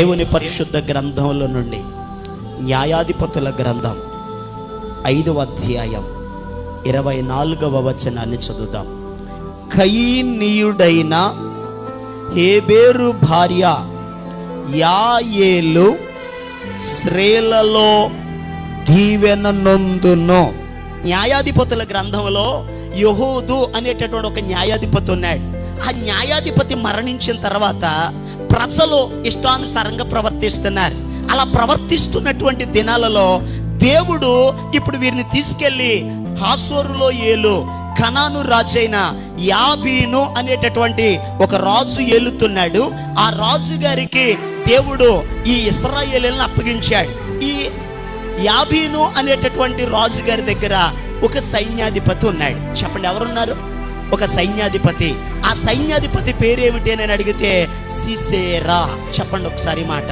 దేవుని పరిశుద్ధ గ్రంథంలో నుండి న్యాయాధిపతుల గ్రంథం ఐదవ అధ్యాయం ఇరవై నాలుగవ వచనాన్ని చదువుదాం. కయీనీయుడైన హేబేరు భార్య యాయేలు శ్రేలలో దీవెన నొందును. న్యాయాధిపతుల గ్రంథంలో యహూదు అనేటటువంటి ఒక న్యాయాధిపతి ఉన్నాడు. ఆ న్యాయాధిపతి మరణించిన తర్వాత ప్రజలు ఇష్టానుసారంగా ప్రవర్తిస్తున్నారు. అలా ప్రవర్తిస్తున్నటువంటి దినాలలో దేవుడు ఇప్పుడు వీరిని తీసుకెళ్ళి హాసోరులో ఏలు కనాను రాజైన యాబీను అనేటటువంటి ఒక రాజు ఏలుతున్నాడు. ఆ రాజు గారికి దేవుడు ఈ ఇస్రాయేలీలను అప్పగించాడు. ఈ యాబీను అనేటటువంటి రాజు గారి దగ్గర ఒక సైన్యాధిపతి ఉన్నాడు. చెప్పండి ఎవరున్నారు? ఒక సైన్యాధిపతి. ఆ సైన్యాధిపతి పేరేమిటి అని అడిగితే సిసేరా. చెప్పండి ఒకసారి మాట.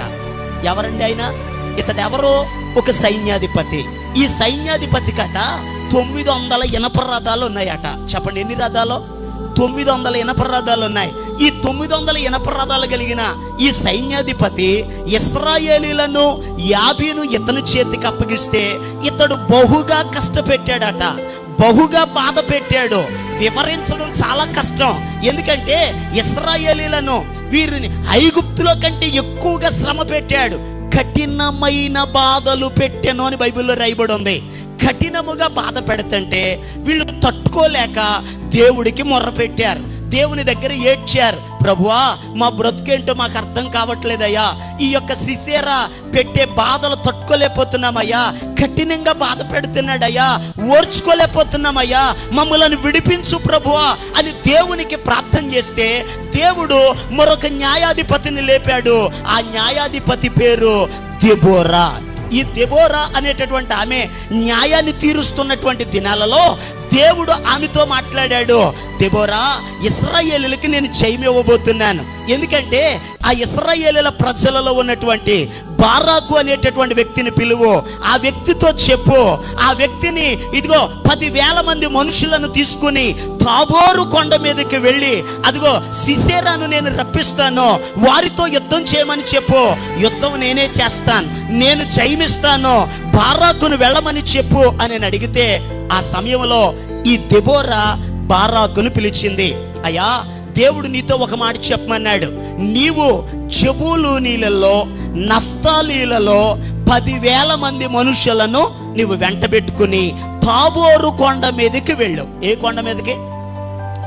ఎవరండి ఆయన? ఇతడు ఎవరో ఒక సైన్యాధిపతి. ఈ సైన్యాధిపతి కట తొమ్మిది వందల ఇనప రథాలు ఉన్నాయట. చెప్పండి ఎన్ని రథాలు? తొమ్మిది వందల ఇనప రథాలు ఉన్నాయి. ఈ తొమ్మిది వందల ఇనప రథాలు కలిగిన ఈ సైన్యాధిపతి ఇస్రాయేలీలను యాభీను ఇతను చేతికి అప్పగిస్తే ఇతడు బహుగా కష్టపెట్టాడట. బహుగా బాధ పెట్టాడు. వివరించడం చాలా కష్టం. ఎందుకంటే ఇస్రాయేలీలను వీరిని ఐగుప్తులో కంటే ఎక్కువగా శ్రమ పెట్టాడు. కఠినమైన బాధలు పెట్టాను అని బైబిల్లో రాయబడి ఉంది. కఠినముగా బాధ పెడుతుంటే వీళ్ళు తట్టుకోలేక దేవుడికి మొర్ర పెట్టారు. దేవుని దగ్గర ఏడ్చారు. ప్రభువా మా బ్రతుకేంటో మాకు అర్థం కావట్లేదయ్యా. ఈ యొక్క సిసేరా పెట్టే బాధలు తట్టుకోలేకపోతున్నామయ్యా. కఠినంగా బాధ పెడుతున్నాడయ్యా. ఓర్చుకోలేకపోతున్నామయ్యా. మమ్మల్ని విడిపించు ప్రభువా అని దేవునికి ప్రార్థన చేస్తే దేవుడు మరొక న్యాయాధిపతిని లేపాడు. ఆ న్యాయాధిపతి పేరు దెబోరా. ఈ దెబోరా అనేటటువంటి ఆమె న్యాయాన్ని తీరుస్తున్నటువంటి దినాలలో దేవుడు ఆమెతో మాట్లాడాడు దెబోరా ఇస్రాయేలులకి నేను ఇవ్వబోతున్నాను. ఎందుకంటే ఆ ఇస్రాయేలుల ప్రజలలో ఉన్నటువంటి బారాకు అనేటటువంటి వ్యక్తిని పిలువు. ఆ వ్యక్తితో చెప్పు. ఆ వ్యక్తిని ఇదిగో పదివేల మంది మనుషులను తీసుకుని తాబోరు కొండ మీదకి వెళ్ళి అదిగో సిసేరాను నేను రప్పిస్తాను. వారితో యుద్ధం చేయమని చెప్పు. యుద్ధం నేనే చేస్తాను. నేను జయమిస్తాను. బారాకును వెళ్ళమని చెప్పు. అని అడిగితే ఆ సమయంలో ఈ దెబోరా బారాకును పిలిచింది. అయ్యా దేవుడు నీతో ఒక మాట చెప్పమన్నాడు. నీవు జబూలూనీలలో నఫ్తాలీలలో పదివేల మంది మనుషులను నీవు వెంటబెట్టుకుని తాబోరు కొండ మీదకి వెళ్ళు. ఏ కొండ మీదకి?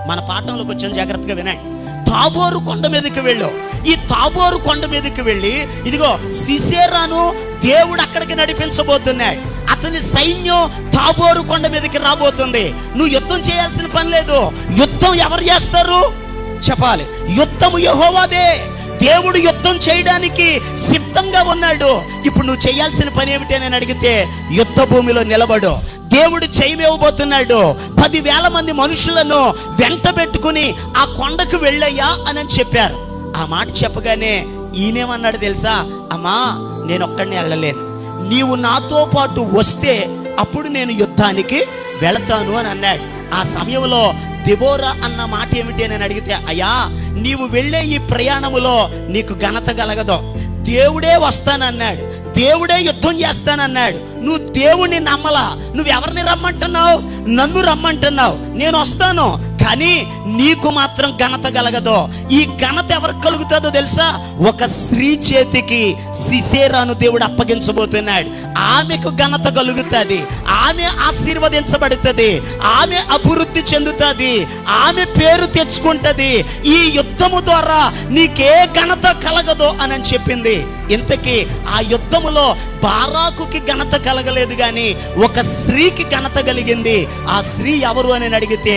మన పాఠంలోకి వచ్చిన జాగ్రత్తగా వినండి. తాబోరు కొండ మీదకి వెళ్ళు. ఈ తాబోరు కొండ మీదకి వెళ్ళి ఇదిగో సిసేరాను దేవుడు అక్కడికి నడిపించబోతున్నాడు. అతని సైన్యం తాబోరు కొండ మీదకి రాబోతుంది. నువ్వు యుద్ధం చేయాల్సిన పని లేదు. యుద్ధం ఎవరు చేస్తారు? చెప్పాలి. యుద్ధము యహోవాదే. దేవుడు యుద్ధం చేయడానికి సిద్ధంగా ఉన్నాడు. ఇప్పుడు నువ్వు చేయాల్సిన పని ఏమిటి అని అడిగితే యుద్ధ భూమిలో నిలబడు. దేవుడు చేయమివ్వబోతున్నాడు పదివేల మంది మనుషులను వెంట పెట్టుకుని ఆ కొండకు వెళ్ళయ్యా అని చెప్పారు. ఆ మాట చెప్పగానే ఈయనేమన్నాడు తెలుసా? అమ్మా నేను ఒక్కడిని వెళ్ళలేను. నీవు నాతో పాటు వస్తే అప్పుడు నేను యుద్ధానికి వెళతాను అని అన్నాడు. ఆ సమయంలో దిబోరా అన్న మాట ఏమిటి అని అడిగితే అయ్యా నీవు వెళ్ళే ఈ ప్రయాణములో నీకు ఘనత కలగదు. దేవుడే వస్తానన్నాడు. దేవుడే యుద్ధం చేస్తానన్నాడు. నువ్వు దేవుణ్ణి నమ్మలా. నువ్వు ఎవరిని రమ్మంటున్నావు? నన్ను రమ్మంటున్నావు. నేను వస్తాను. కానీ నీకు మాత్రం ఘనత కలగదు. ఈ ఘనత ఎవరికి కలుగుతుందో తెలుసా? ఒక స్త్రీ చేతికి సిసేరాను దేవుడు అప్పగించబోతున్నాడు. ఆమెకు ఘనత కలుగుతుంది. ఆమె ఆశీర్వదించబడుతుంది. ఆమె అభివృద్ధి చెందుతుంది. ఆమె పేరు తెచ్చుకుంటది. ఈ యుద్ధము ద్వారా నీకే ఘనత కలగదు అని అని చెప్పింది. ఇంతకీ ఆ యుద్ధములో బారాకుకి ఘనత కలగలేదు కానీ ఒక స్త్రీకి ఘనత కలిగింది. ఆ స్త్రీ ఎవరు అని అడిగితే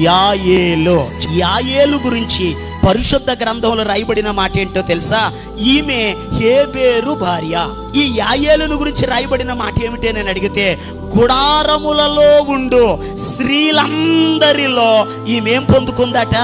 యాయేలు. యాయేలు గురించి పరిశుద్ధ గ్రంథంలో రాయబడిన మాట ఏంటో తెలుసా? ఈమె హేబేరు భార్య. ఈ యాయేలును గురించి రాయబడిన మాట ఏమిటి నేను అడిగితే గుడారములలో ఉండు స్త్రీలందరిలో ఈమెం పొందుకుందట?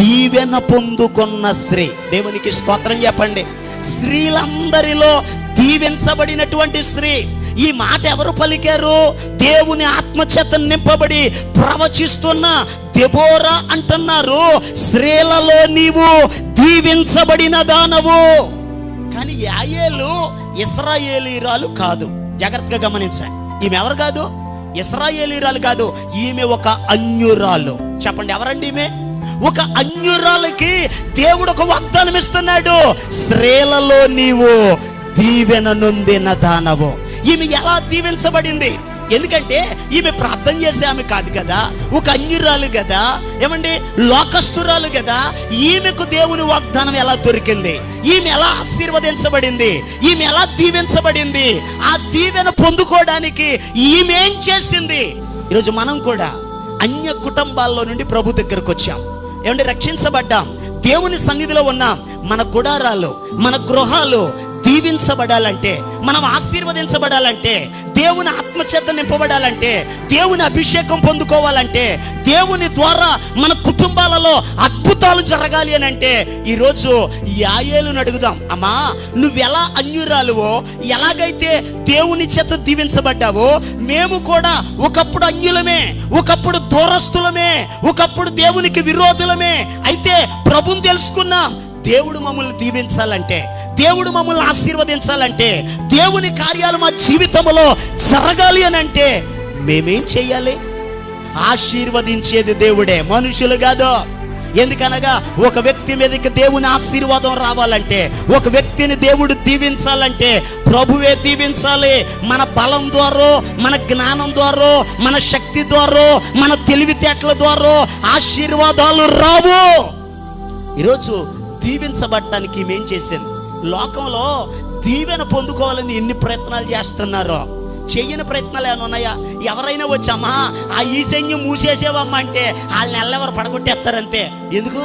దీవెన పొందుకున్న స్త్రీ. దేవునికి స్తోత్రం చెప్పండి. స్త్రీలందరిలో దీవించబడినటువంటి స్త్రీ. ఈ మాట ఎవరు పలికారు? దేవుని ఆత్మచేత నింపబడి ప్రవచిస్తున్న దెబోరా అంటున్నారు. స్త్రీలలో నీవు దీవించబడిన దానవు. కానీ యాయేలు ఇస్రాయేలీరాలు కాదు. జాగ్రత్తగా గమనించండి. ఈమె ఎవరు కాదు? ఇస్రాయేలీరాలు కాదు. ఈమె ఒక అన్యురాలు. చెప్పండి ఎవరండి ఈమె? ఒక అన్యురాలకి దేవుడు ఒక వాగ్దానం ఇస్తున్నాడు. స్త్రీలలో నీవు దీవెన నొందిన దానవు. ఈమె ఎలా దీవించబడింది? ఎందుకంటే ఈమె ప్రార్థన చేసే ఆమె కాదు కదా ఒక అన్యురాలు కదా ఏమండి? లోకస్తురాలు కదా. ఈమెకు దేవుని వాగ్దానం ఎలా దొరికింది? ఈమె ఎలా ఆశీర్వదించబడింది? ఈమె ఎలా దీవించబడింది? ఆ దీవెన పొందుకోవడానికి ఈమె ఏం చేసింది? ఈరోజు మనం కూడా అన్య కుటుంబాల్లో నుండి ప్రభు దగ్గరకు వచ్చాం. ఏమంటే రక్షించబడ్డాం. దేవుని సన్నిధిలో ఉన్నాం. మన గుడారాలు మన గృహాలు దీవించబడాలంటే మనం ఆశీర్వదించబడాలంటే దేవుని ఆత్మచేత నింపబడాలంటే దేవుని అభిషేకం పొందుకోవాలంటే దేవుని ద్వారా మన కుటుంబాలలో అద్భుతాలు జరగాలి అని అంటే ఈరోజు యాయేలును అడుగుదాం. అమ్మా నువ్వెలా అన్యురాలువో ఎలాగైతే దేవుని చేత దీవించబడ్డావో మేము కూడా ఒకప్పుడు అన్యులమే ఒకప్పుడు దూరస్తులమే ఒకప్పుడు దేవునికి విరోధులమే. అయితే ప్రభుని తెలుసుకున్నాం దేవుడు మమ్మల్ని దీవించాలంటే దేవుడు మమ్మల్ని ఆశీర్వదించాలంటే దేవుని కార్యాలు మా జీవితంలో జరగాలి అని అంటే మేమేం చెయ్యాలి ఆశీర్వదించేది దేవుడే మనుషులు కాదు. ఎందుకనగా ఒక వ్యక్తి మీదకి దేవుని ఆశీర్వాదం రావాలంటే ఒక వ్యక్తిని దేవుడు దీవించాలంటే ప్రభువే దీవించాలి. మన బలం ద్వారా మన జ్ఞానం ద్వారా మన శక్తి ద్వారా మన తెలివితేటల ద్వారా ఆశీర్వాదాలు రావు. ఈరోజు దీవించబడటానికి మేం చేసింది. లోకంలో దీవెన పొందుకోవాలని ఎన్ని ప్రయత్నాలు చేస్తున్నారో. చేయని ప్రయత్నాలు ఏమైనా ఉన్నాయా? ఎవరైనా వచ్చామా? ఆ ఈశన్యం మూసేసేవమ్మా అంటే వాళ్ళని ఎల్లెవరు పడగొట్టేస్తారంతే. ఎందుకు?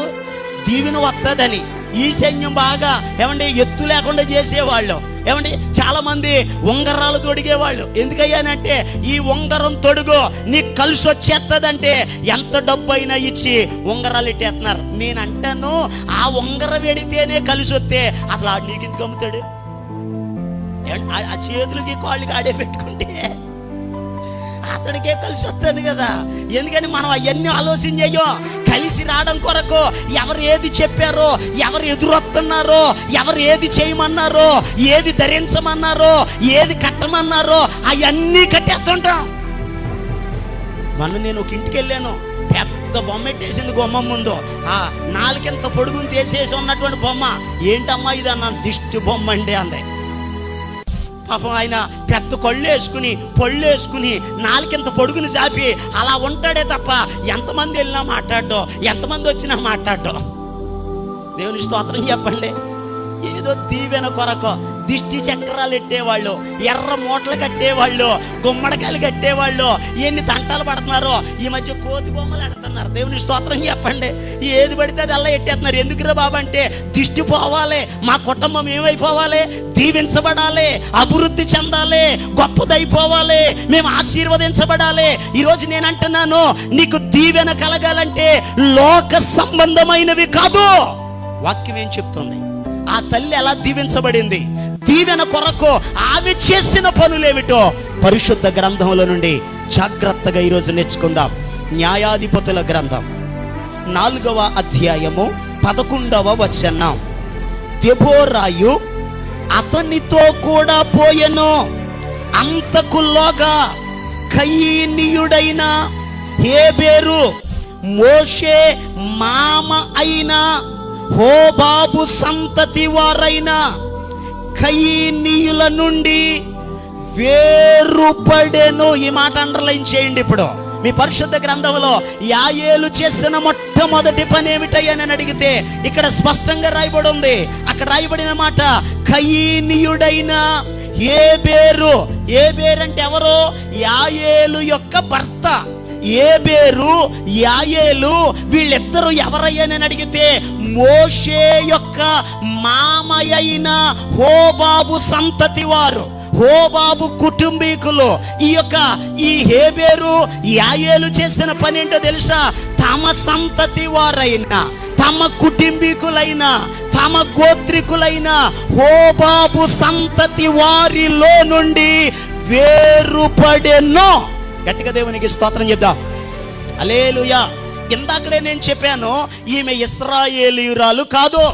దీవెన వస్తుందని ఈశన్యం బాగా ఏమండి ఎత్తు లేకుండా చేసేవాళ్ళు. ఏమండి చాలా మంది ఉంగరాలు తొడిగేవాళ్ళు. ఎందుకయ్యానంటే ఈ ఉంగరం తొడుగు నీకు కలిసి వచ్చేస్తుందంటే ఎంత డబ్బు అయినా ఇచ్చి ఉంగరాలు ఇట్టేస్తున్నారు నేను అంటాను ఆ ఉంగరం ఎడితేనే కలిసి వస్తే అసలు నీకు ఎందుకు అమ్ముతాడు? ఆ- చేతులకి కాళ్ళకి ఆడే పెట్టుకుంటే అతడికే కలిసి వస్తుంది కదా. ఎందుకని మనం అవన్నీ ఆలోచన కలిసి రావడం కొరకు ఎవరు ఏది చెప్పారో ఎవరు ఎదురొస్తున్నారో ఎవరు ఏది చేయమన్నారో ఏది ధరించమన్నారో ఏది కట్టమన్నారో అవన్నీ కట్టేస్తుంటాం. మొన్న నేను ఒక ఇంటికి వెళ్ళాను. పెద్ద బొమ్మ పెట్టేసింది బొమ్మ ముందు. ఆ నాలుగింత పొడుగుని తీసేసి ఉన్నటువంటి బొమ్మ. ఏంటమ్మా ఇది? అన్న దిష్టి బొమ్మ అండి అందే. పాపం ఆయన పెద్ద కళ్ళు వేసుకుని పళ్ళు వేసుకుని నాలుకింత పొడుగుని చాపి అలా ఉంటాడే తప్ప ఎంతమంది వెళ్ళినా మాట్లాడడం ఎంతమంది వచ్చినా మాట్లాడడం. దేవుని స్తోత్రం చెప్పండి. ఏదో దీవెన కొరకు దిష్టి చక్రాలు ఎట్టేవాళ్ళు ఎర్ర మూటలు కట్టేవాళ్ళు గుమ్మడికాయలు కట్టేవాళ్ళు. ఎన్ని తంటాలు పడుతున్నారో ఈ మధ్య కోతి బొమ్మలు ఎడుతున్నారు దేవుని స్తోత్రం చెప్పండి. ఏది పడితే అది అలా ఎట్టేస్తున్నారు. ఎందుకురా బాబు అంటే దిష్టి పోవాలి మా కుటుంబం ఏమైపోవాలి? దీవించబడాలి అభివృద్ధి చెందాలి గొప్పదైపోవాలి మేము ఆశీర్వదించబడాలి. ఈరోజు నేను అంటున్నాను నీకు దీవెన కలగాలంటే లోక సంబంధమైనవి కాదు. వాక్యం ఏం చెప్తుంది? ఆ తల్లి ఎలా దీవించబడింది? దీవెన కొరకు ఆమె చేసిన పనులేమిటో పరిశుద్ధ గ్రంథంలో నుండి జాగ్రత్తగా ఈరోజు నేర్చుకుందాం. న్యాయాధిపతుల గ్రంథం. నాలుగవ అధ్యాయము పదకొండవ వచనం. దెబోరాయు అతనితో కూడా పోయెను. అంతకులోగా కయీనీయుడైన హేబేరు మోషే మామ అయిన హోబాబు సంతతి వారైనా కయీనీయుల నుండి వేరుపడెను ఈ మాట అండర్లైన్ చేయండి ఇప్పుడు. మీ పరిశుద్ధ గ్రంథంలో యాయేలు చేసిన మొట్టమొదటి పని ఏమిటయ్యానని అడిగితే ఇక్కడ స్పష్టంగా రాయబడి ఉంది. అక్కడ రాయబడిన మాట కయీనీయుడైన ఏ పేరు ఏ పేరంటే అంటే ఎవరు? యాయేలు యొక్క భర్త. ఏబేరు యాయేలు వీళ్ళిద్దరూ ఎవరయ్యానని అడిగితే మోషే యొక్క మామయ్యైన హోబాబు సంతతి వారు హోబాబు కుటుంబీకులు. ఈ యొక్క ఈ హేబేరు యాయేలు చేసిన పని ఏంటో తెలుసా? తమ సంతతి వారైన తమ కుటుంబీకులైన తమ గోత్రికులైన హోబాబు సంతతి వారిలో నుండి వేరుపడెనో. గట్టిగా దేవునికి స్తోత్రం చెప్దా. అలేలుయా ఇందాకడే నేను చెప్పాను ఈమె ఇస్రాయేలీయురాలు కాదు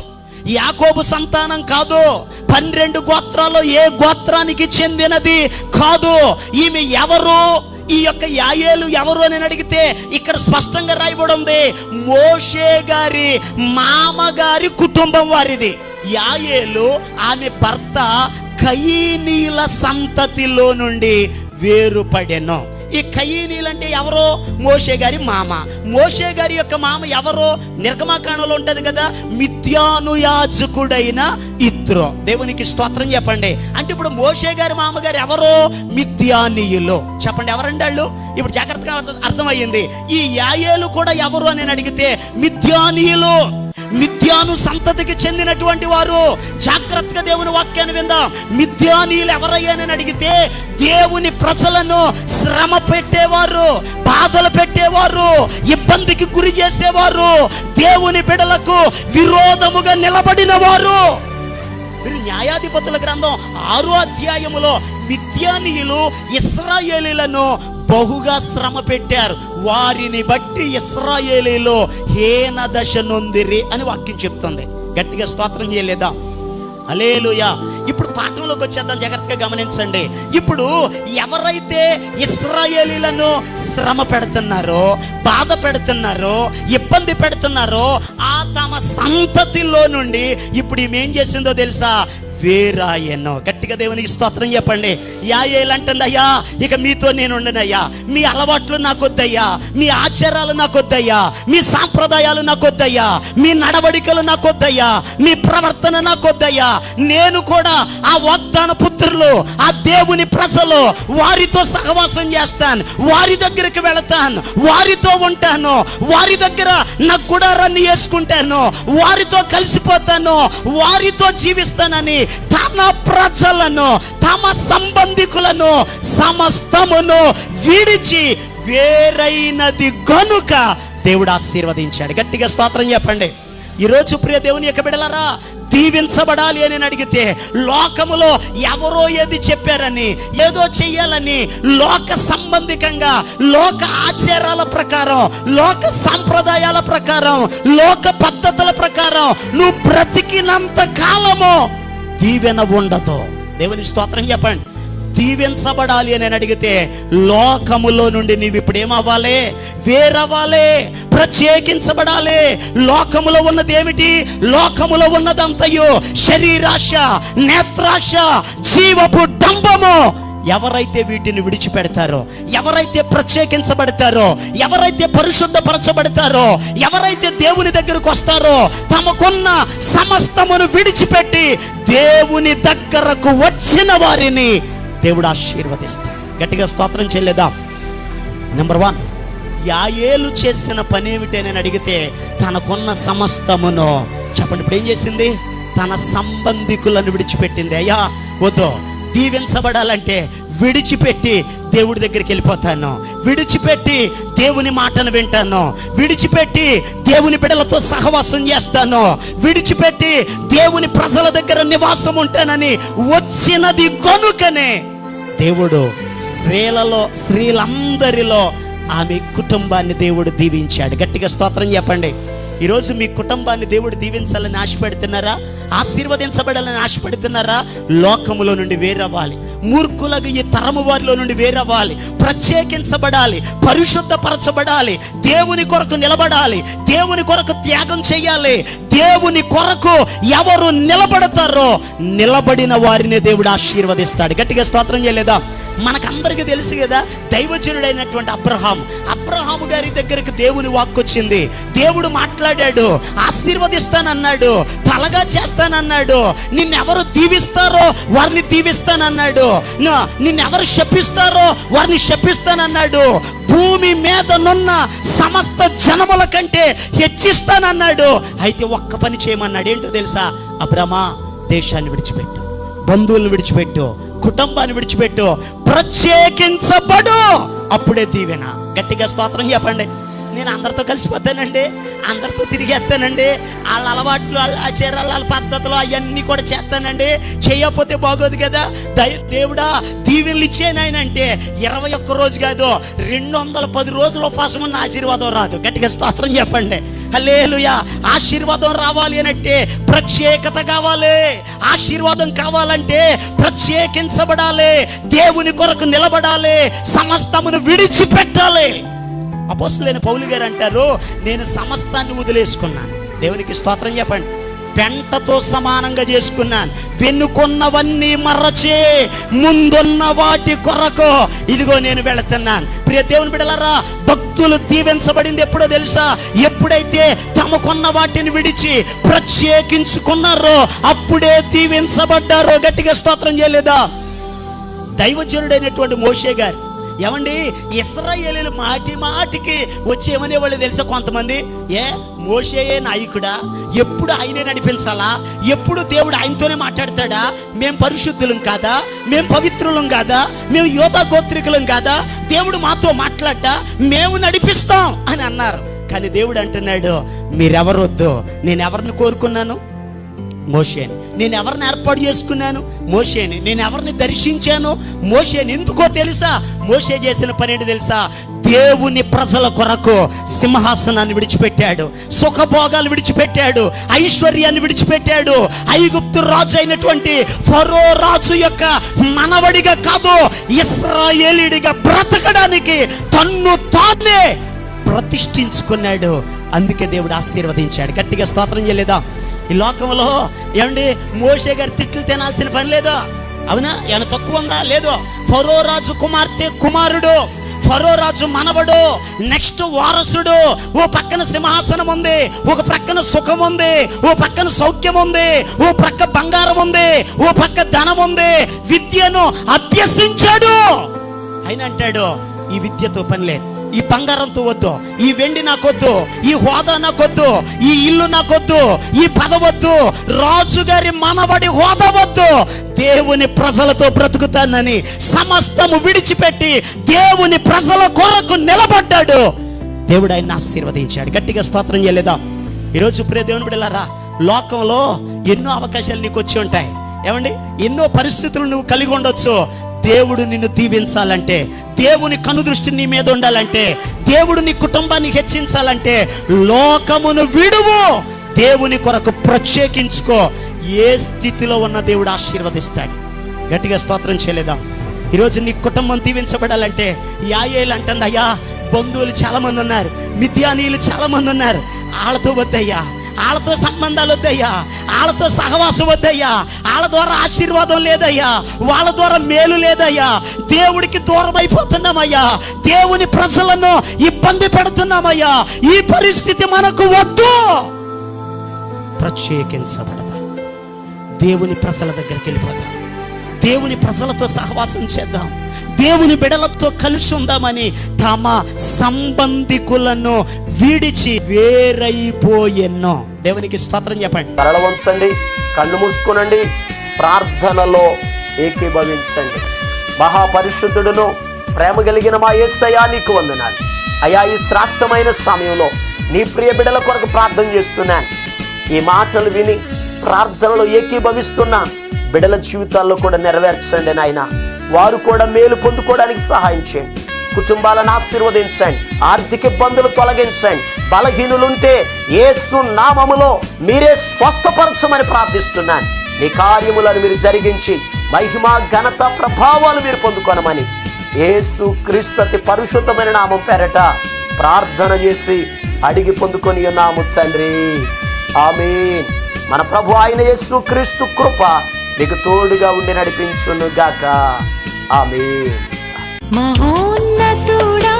యాకోబు సంతానం కాదు పన్నెండు గోత్రాల్లో ఏ గోత్రానికి చెందినది కాదు. ఈమె ఎవరు? ఈ యొక్క యాయేలు ఎవరు అని అడిగితే ఇక్కడ స్పష్టంగా రాయబడి ఉంది. మోషే గారి మామగారి కుటుంబం వారిది. యాయేలు ఆమె భర్త కయీనీల సంతతిలో నుండి వేరుపడెను. ఈ కయీనీలు అంటే ఎవరో? మోషే గారి మామ. మోషే గారి యొక్క మామ ఎవరో? నిర్గమాకాండంలో ఉంటుంది కదా మిథ్యానుయాజకుడైన ఇద్రో. దేవునికి స్తోత్రం చెప్పండి. అంటే ఇప్పుడు మోషే గారి మామగారు ఎవరో? మిథ్యానీయులు చెప్పండి ఎవరండి వాళ్ళు? ఇప్పుడు జాగ్రత్తగా అర్థం- అర్థమయ్యింది. ఈ యాయేలు కూడా ఎవరు అని అడిగితే మిథ్యానీయులు మిథ్యాను సంతతికి చెందినటువంటి వారు. జాగ్రత్తగా దేవుని వాక్యాన్ని విందాం. మిథ్యానీయులు ఎవరయ్యానని అడిగితే దేవుని ప్రజలను శ్రమ పెట్టేవారు బాధలు పెట్టేవారు ఇబ్బందికి గురి చేసేవారు దేవుని బిడలకు విరోధముగా నిలబడిన వారు మీరు న్యాయాధిపతుల గ్రంథం ఆరో అధ్యాయములో మిథ్యానీయులు ఇస్రాయేలీలను బహుగా శ్రమ పెట్టారు. వారిని బట్టి ఇస్రాయేలీలో హీన దశ నొందిరి అని వాక్యం చెప్తుంది. గట్టిగా స్తోత్రం చేయలేదా? అలేలుయా ఇప్పుడు పాఠంలోకి వచ్చేద్దాం జాగ్రత్తగా గమనించండి. ఇప్పుడు ఎవరైతే ఇస్రాయేలీలను శ్రమ పెడుతున్నారో బాధ పెడుతున్నారో ఇబ్బంది పెడుతున్నారో ఆ తమ సంతతిలో నుండి ఇప్పుడు ఈమె ఏం చేసిందో తెలుసా? వేరాయనో. గట్టిగా దేవునికి స్తోత్రం చెప్పండి. యా ఏలంటుంది అయ్యా ఇక మీతో నేను ఉండనయ్యా మీ అలవాట్లు నాకొద్దయ్యా. మీ ఆచారాలు నాకొద్దయ్యా. మీ సాంప్రదాయాలు నాకొద్దయ్యా. మీ నడవడికలు నాకొద్దయ్యా. మీ ప్రవర్తన నాకొద్దయ్యా. నేను కూడా ఆ వాగ్దాన పుత్రులు ఆ దేవుని ప్రజలు వారితో సహవాసం చేస్తాను. వారి దగ్గరికి వెళతాను. వారితో ఉంటాను. వారి దగ్గర నా గుడారాన్ని వేసుకుంటాను. వారితో కలిసిపోతాను. వారితో జీవిస్తానని తన ప్రజలను తమ సంబంధికులను సమస్తమును విడిచి వేరైనది గనుక దేవుడు ఆశీర్వదించాడు. గట్టిగా స్తోత్రం చెప్పండి. ఈరోజు ప్రియ దేవుని యొక్క బిడలరా దీవించబడాలి అని అడిగితే లోకములో ఎవరో ఏది చెప్పారని ఏదో చెయ్యాలని లోక సంబంధికంగా లోక ఆచారాల ప్రకారం లోక సాంప్రదాయాల ప్రకారం లోక పద్ధతుల ప్రకారం నువ్వు బ్రతికినంత కాలము దీవెన ఉండదు. దేవుని స్తోత్రం చెప్పండి. దీవించబడాలి అని అడిగితే లోకములో నుండి నీవు ఇప్పుడు ఏమవ్వాలి? వేరవ్వాలి. ప్రత్యేకించబడాలి. లోకములో ఉన్నది ఏమిటి? లోకములో ఉన్నదంతయు శరీరాశ నేత్రాశ జీవపు డంబము ఎవరైతే వీటిని విడిచిపెడతారో ఎవరైతే ప్రత్యేకించబడతారో ఎవరైతే పరిశుద్ధపరచబడతారో ఎవరైతే దేవుని దగ్గరకు వస్తారో తమకున్న సమస్తమును విడిచిపెట్టి దేవుని దగ్గరకు వచ్చిన వారిని దేవుడు ఆశీర్వదిస్తాడు. గట్టిగా స్తోత్రం చెల్లేదాం? నెంబర్ వన్ యాయేలు చేసిన పని ఏమిటని అడిగితే తనకున్న సమస్తమును చెప్పండి. ఇప్పుడు ఏం చేసింది? తన సంబంధికులను విడిచిపెట్టింది. అయ్యా వద్దు. దీవించబడాలంటే విడిచిపెట్టి దేవుడి దగ్గరికి వెళ్ళిపోతాను. విడిచిపెట్టి దేవుని మాటను వింటాను. విడిచిపెట్టి దేవుని బిడలతో సహవాసం చేస్తాను. విడిచిపెట్టి దేవుని ప్రజల దగ్గర నివాసం ఉంటానని వచ్చినది కొనుకనే దేవుడు స్త్రీలలో స్త్రీలందరిలో ఆమె కుటుంబాన్ని దేవుడు దీవించాడు. గట్టిగా స్తోత్రం చెప్పండి. ఈరోజు మీ కుటుంబాన్ని దేవుడు దీవించాలని ఆశపడుతున్నారా? ఆశీర్వదించబడాలని ఆశపడుతున్నారా? లోకములో నుండి వేరవ్వాలి. మూర్ఖులకు ఈ తరము వారిలో నుండి వేరవ్వాలి. ప్రత్యేకించబడాలి. పరిశుద్ధపరచబడాలి. దేవుని కొరకు నిలబడాలి. దేవుని కొరకు త్యాగం చేయాలి. దేవుని కొరకు ఎవరు నిలబడతారో నిలబడిన వారిని దేవుడు ఆశీర్వదిస్తాడు. గట్టిగా స్తోత్రం చేయలేదా? మనకందరికీ తెలుసు కదా దైవజనుడైనటువంటి అబ్రహాం అబ్రహాము గారి దగ్గరికి దేవుని వాక్కొచ్చింది. దేవుడు మాట్లాడాడు ఆశీర్వదిస్తానన్నాడు తలగా చేస్తానన్నాడు నిన్నెవరు దీవిస్తారో వారిని దీవిస్తానన్నాడు నిన్నెవరు శపిస్తారో వారిని శపిస్తానన్నాడు భూమి మీద నున్న సమస్త జనముల కంటే హెచ్చిస్తానన్నాడు. అయితే ఒక్క పని చేయమన్నాడు. ఏంటో తెలుసా? అబ్రమా దేశాన్ని విడిచిపెట్టు బంధువులను విడిచిపెట్టు కుటుంబాన్ని విడిచిపెట్టు. ప్రత్యేకించబడు. అప్పుడే దీవెన. గట్టిగా స్తోత్రం చెప్పండి. నేను అందరితో కలిసిపోతానండి. అందరితో తిరిగేస్తానండి వాళ్ళ అలవాట్లు వాళ్ళ ఆచారాలు వాళ్ళ పద్ధతులు అవన్నీ కూడా చేస్తానండి. చేయకపోతే బాగోదు కదా. దయ దేవుడా దీవెనలు ఇచ్చేను అంటే ఇరవై ఒక్క రోజు కాదు రెండు వందల పది రోజులు ఉపాసం ఉన్న ఆశీర్వాదం రాదు. గట్టిగా స్తోత్రం చెప్పండి. హల్లేలుయా. ఆశీర్వాదం రావాలి అనంటే ప్రత్యేకత కావాలి. ఆశీర్వాదం కావాలంటే ప్రత్యేకించబడాలి. దేవుని కొరకు నిలబడాలి. సమస్తమును విడిచిపెట్టాలి. అపోస్తులైన పౌలు గారు అంటారు నేను సమస్తాన్ని వదిలేసుకున్నాను. దేవునికి స్తోత్రం చెప్పండి. పెంటతో సమానంగా చేసుకున్నాను. వెనుకొన్నవన్నీ మర్రచే ముందున్న వాటి కొరకు ఇదిగో నేను వెళుతున్నాను. ప్రియ దేవుని బిడలరా భక్తులు దీవించబడింది ఎప్పుడో తెలుసా? ఎప్పుడైతే తమకున్న వాటిని విడిచి ప్రత్యేకించుకున్నారో అప్పుడే దీవించబడ్డారో. గట్టిగా స్తోత్రం చేయలేదా? దైవజనుడైనటువంటి మోషే గారు ఏమండి ఇస్రాయేలీలు మాటి మాటికి వచ్చేమనే వాళ్ళు తెలుసా కొంతమంది? ఏ? మోషయే నాయకుడా? ఎప్పుడు ఆయనే నడిపించాలా? ఎప్పుడు దేవుడు ఆయనతోనే మాట్లాడతాడా? మేము పరిశుద్ధులం కాదా? మేము పవిత్రులం కాదా? మేము యోధా గోత్రికులం కాదా? దేవుడు మాతో మాట్లాడ్డా? మేము నడిపిస్తాం అని అన్నారు. కానీ దేవుడు అంటున్నాడు మీరెవరొద్దు? నేను ఎవరిని కోరుకున్నాను? మోషేని నేను ఎవరిని ఏర్పాటు చేసుకున్నాను? మోషేని. నేను ఎవరిని దర్శించాను? మోషేని ఎందుకో తెలుసా? మోషే చేసిన పని ఏంటి తెలుసా? దేవుని ప్రజల కొరకు సింహాసనాన్ని విడిచిపెట్టాడు. సుఖభోగాలు విడిచిపెట్టాడు. ఐశ్వర్యాన్ని విడిచిపెట్టాడు. ఐగుప్తు రాజు అయినటువంటి ఫరో రాజు యొక్క మనవడిగా కాదు ఇస్రాయేలీడిగా బ్రతకడానికి తన్ను తానే ప్రతిష్ఠించుకున్నాడు. అందుకే దేవుడు ఆశీర్వదించాడు. గట్టిగా స్తోత్రం చేయలేదా? ఈ లోకంలో ఏమండి? మోషే గారి తిట్లు తినాల్సిన పని లేదా. అవునా? ఏమైనా తక్కువ ఉందా? లేదు. ఫరో రాజు కుమార్తె కుమారుడు. ఫరో రాజు మనవడు. నెక్స్ట్ వారసుడు. ఓ పక్కన సింహాసనం ఉంది. ఒక ప్రక్కన సుఖం ఉంది. ఓ పక్కన సౌఖ్యం ఉంది. ఓ పక్క బంగారం ఉంది. ఓ పక్క ధనం ఉంది. విద్యను అభ్యసించాడు. అయిన అంటాడు ఈ విద్యతో పని లేదు. ఈ బంగారంతో వద్దు. ఈ వెండి నాకొద్దు. ఈ హోదా నాకొద్దు. ఈ ఇల్లు నాకొద్దు. ఈ పదవద్దు రాజుగారి మనవడి హోదా వద్దు. దేవుని ప్రజలతో బ్రతుకుతానని సమస్తము విడిచిపెట్టి దేవుని ప్రజల కొరకు నిలబడ్డాడు. దేవుడు ఆయన ఆశీర్వదించాడు. గట్టిగా స్తోత్రం చేయలేదా? ఈరోజు ప్రే దేవుని బిడ్డలారా లోకంలో ఎన్నో అవకాశాలు నీకు వచ్చి ఉంటాయి. ఏమండి? ఎన్నో పరిస్థితులు నువ్వు కలిగి ఉండొచ్చు. దేవుడు నిన్ను దీవించాలంటే దేవుని కనుదృష్టి నీ మీద ఉండాలంటే దేవుడు నీ కుటుంబాన్ని హెచ్చించాలంటే లోకమును విడువు. దేవుని కొరకు ప్రత్యేకించుకో. ఏ స్థితిలో ఉన్న దేవుడు ఆశీర్వదిస్తాడు. గట్టిగా స్తోత్రం చేయలేదా? ఈరోజు నీ కుటుంబం దీవించబడాలంటే యాయేలు అంటుంది అయ్యా బంధువులు చాలా మంది ఉన్నారు మిథ్యానీయులు చాలా మంది ఉన్నారు వాళ్ళతో వద్దయ్యా వాళ్ళతో సంబంధాలు వద్దయ్యా. వాళ్ళతో సహవాసం వద్దయ్యా. వాళ్ళ ద్వారా ఆశీర్వాదం లేదయ్యా. వాళ్ళ ద్వారా మేలు లేదయ్యా. దేవుడికి దూరం అయిపోతున్నామయ్యా. దేవుని ప్రజలను ఇబ్బంది పెడుతున్నామయ్యా. ఈ పరిస్థితి మనకు వద్దు. ప్రత్యేకించబడదా? దేవుని ప్రజల దగ్గరికి వెళ్ళిపోదాం. దేవుని ప్రజలతో సహవాసం చేద్దాం. దేవుని బిడలతో కలిసి ఉందామని తమ సంబంధికులను విడిచి వేరైపోయెన్నో. దేవునికి స్తోత్రం చెప్పండి. తరల వంచండి కళ్ళు మూసుకోనండి ప్రార్థనలో ఏకీభవించండి. మహాపరిశుద్ధుడును ప్రేమ కలిగిన మా ఏసయా నీకు వందనాలు. అయా ఈ శ్రాష్టమైన సమయంలో నీ ప్రియ బిడల కొరకు ప్రార్థన చేస్తున్నాను. ఈ మాటలు విని ప్రార్థనలో ఏకీభవిస్తున్న బిడల జీవితాల్లో కూడా నెరవేర్చండి నాయన. వారు కూడా మేలు పొందుకోవడానికి సహాయం చేయండి. కుటుంబాలను ఆశీర్వదించండి. ఆర్థిక ఇబ్బందులు తొలగించండి. బలహీనులుంటే యేసు నామములో మీరే స్వస్థపరచమని ప్రార్థిస్తున్నాను. మీ కార్యములను మీరు జరిగించి మహిమ ఘనత ప్రభావాలు మీరు పొందుకొనమని ఏసు క్రీస్తు పరిశుద్ధమైన నామం పేరట ప్రార్థన చేసి అడిగి పొందుకొని ఉన్నాము తండ్రి. ఆమె మన ప్రభు ఆయన యేసు క్రీస్తు కృప మీకు తోడుగా ఉండి నడిపించును గాక ఆమె మహోన్నతుడా